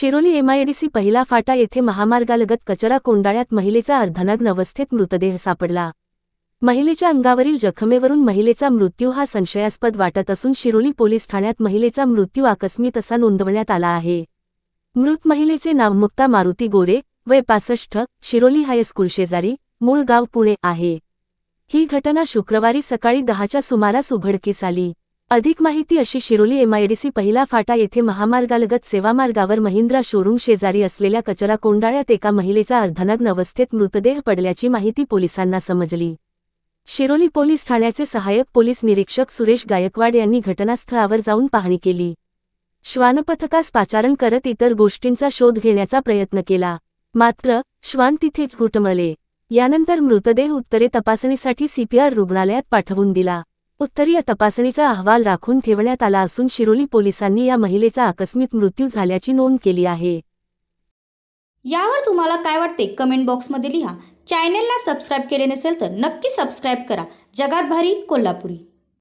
Shiroli MIDC पहिला फाटा येथे महामार्गालगत कचरा कोंडाळ्यात महिलेचा अर्धनग्न अवस्थेत मृतदेह सापडला. महिलेच्या अंगावरील जखमेवरून महिलेचा मृत्यू हा संशयास्पद वाटत असून शिरोली पोलीस ठाण्यात महिलेचा मृत्यू आकस्मित असा नोंदवण्यात आला आहे. मृत महिलेचे नाव मुक्ता मारुती गोरे वय पासष्ट शिरोली हायस्कूल शेजारी मूळ गाव पुणे आहे. ही घटना शुक्रवारी सकाळी दहाच्या सुमारास उघडकीस आली. अधिक माहिती अशी शिरोली एमआयडीसी पहिला फाटा येथे महामार्गालगत सेवामार्गावर महिंद्रा शोरूम शेजारी असलेल्या कचरा कोंडाळ्यात एका महिलेचा अर्धनग्न अवस्थेत मृतदेह पडल्याची माहिती पोलिसांना समजली. शिरोली पोलीस ठाण्याचे सहाय्यक पोलीस निरीक्षक सुरेश गायकवाड यांनी घटनास्थळावर जाऊन पाहणी केली. श्वानपथकास पाचारण करत इतर गोष्टींचा शोध घेण्याचा प्रयत्न केला. मात्र श्वान तिथेच घुटमळले. यानंतर मृतदेह उत्तरे तपासणीसाठी सीपीआर रुग्णालयात पाठवून दिला. उत्तरीय तपासणीचा अहवाल राखून ठेवण्यात आला असून शिरोली पोलिसांनी या महिलेचा आकस्मिक मृत्यू झाल्याची नोंद केली आहे. यावर तुम्हाला काय वाटते? कमेंट बॉक्समध्ये लिहा. चॅनेलला सबस्क्राईब केले नसेल तर नक्की सबस्क्राईब करा. जगात भारी कोल्हापुरी.